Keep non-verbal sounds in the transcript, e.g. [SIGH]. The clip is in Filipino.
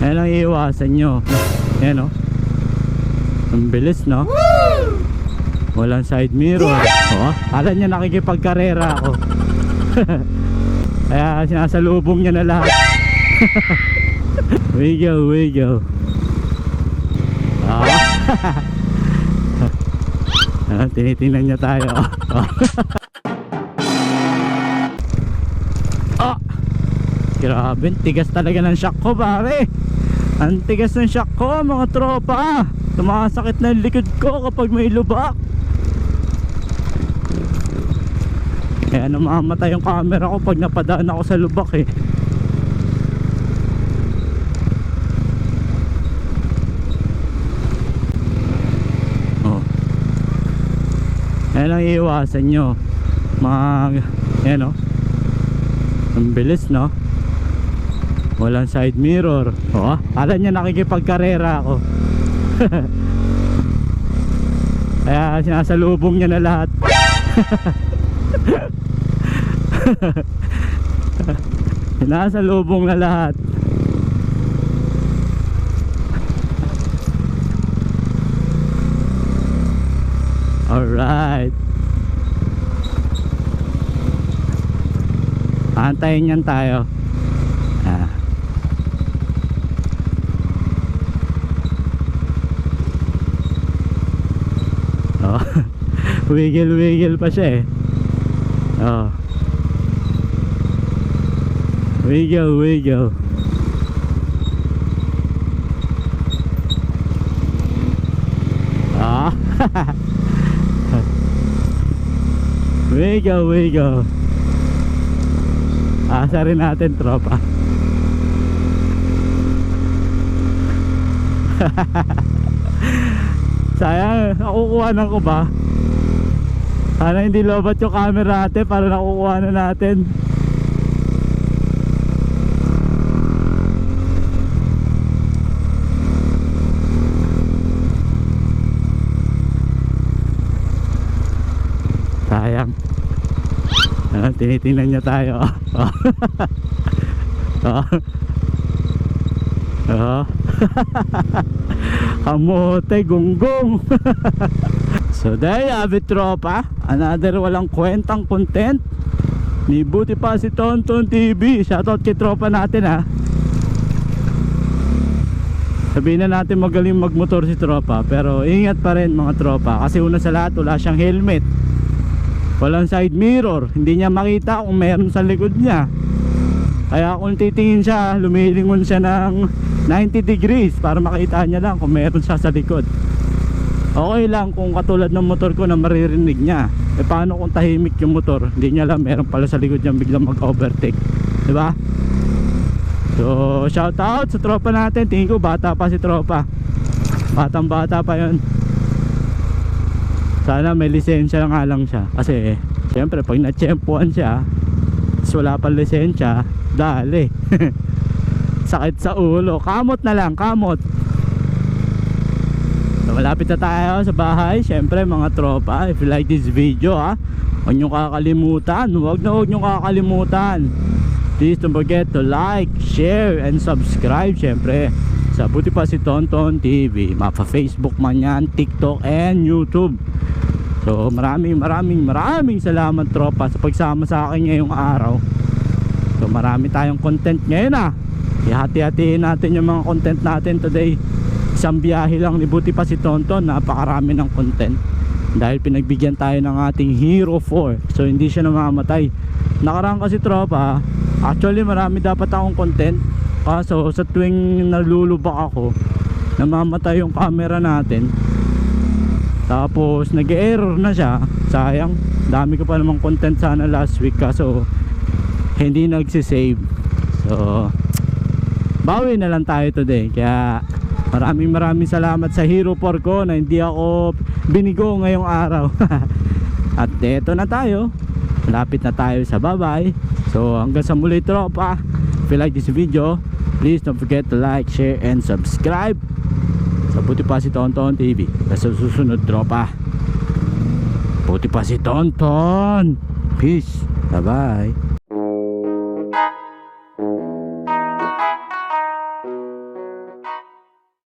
Yan ang iiwasan nyo. Yan o. Ang bilis no? Walang side mirror. Oh, alam niya nakikipagkarera ako. [LAUGHS] Kaya sinasalubong niya na lahat. [LAUGHS] wiggle, wiggle. [LAUGHS] Ah. ah, tinitingnan niya tayo. Ah. Grabe, ang tigas talaga ng shock ko pare. Ang tigas ng shock ko mga tropa. Tumakasakit na yung likod ko kapag may lubak. Kaya namamatay yung camera ko pag napadaan ako sa lubak eh. Oh. Yan ang iiwasan nyo. Mag, yan oh. Ang bilis no? Walang side mirror. Oh, alam niya nakikipagkarera ako. [LAUGHS] Kaya sinasalubong niya na lahat. [LAUGHS] Sinasalubong na lahat. Alright. Antayin niyan tayo. Ah. Oh. [LAUGHS] wiggle wiggle pa siya eh. Oh. Wiggle wiggle. Ah. [LAUGHS] wiggle wiggle. Asa rin natin tropa. [LAUGHS] Sayang, nakukuha na ko ba? Sana hindi lobat yung camera natin para nakukuha na natin. Sayang. Ah, tinitingnan niya tayo. [LAUGHS] Oh. Oh. [LAUGHS] Kamote, gunggong. [LAUGHS] so there you have it, tropa. Another walang kwentang content. Ni buti pa si Tonton TV. Shoutout kay tropa natin ha. Sabihin na natin magaling magmotor si tropa Pero ingat pa rin mga tropa Kasi una sa lahat wala siyang helmet Walang side mirror Hindi niya makita kung meron sa likod niya Kaya kung titingin siya Lumilingon siya ng 90 degrees Para makita niya lang kung meron siya sa likod Okay lang kung katulad ng motor ko na maririnig niya E paano kung tahimik yung motor Hindi niya alam meron pala sa likod niya biglang mag-overtake Diba? So, shout out sa tropa natin. Tingin ko bata pa si tropa. Batang bata pa 'yon. Sana may lisensya nga lang siya. Kasi, syempre, pag na-tsempuan siya, wala pa lisensya, dali. [LAUGHS] Sakit sa ulo. Kamot na lang, kamot. So, malapit na tayo sa bahay. Syempre, mga tropa, if you like this video, ha, huwag nyo kakalimutan. Huwag na huwag nyo kakalimutan. Please don't forget to like, share, and subscribe syempre sa Buti pa si Tonton TV. Mapa Facebook man yan, TikTok, and YouTube. So maraming maraming maraming salamat tropa sa pagsama sa akin ngayong araw. So marami tayong content ngayon ah. Ihati-hatiin natin yung mga content natin today. Isang biyahe lang ni Buti pa si Tonton. Napakarami ng content. Dahil pinagbigyan tayo ng ating Hero 4. So hindi siya namamatay. Nakaraan kasi tropa Actually marami dapat akong content Kaso sa tuwing nalulubak ako Namamatay yung camera natin Tapos nag-error na siya Sayang Dami ko pa namang content sana last week Kaso Hindi nagsisave So Bawi na lang tayo today. Kaya Maraming maraming salamat sa Hero 4 ko Na hindi ako binigo ngayong araw. [LAUGHS] At eto na tayo. Malapit na tayo sa babay So hanggang sa muli tropa. If you like this video Please don't forget to like, share, and subscribe. Sa Buti pa si Tonton TV Sa susunod tropa. Buti pa si Tonton Peace. Bye bye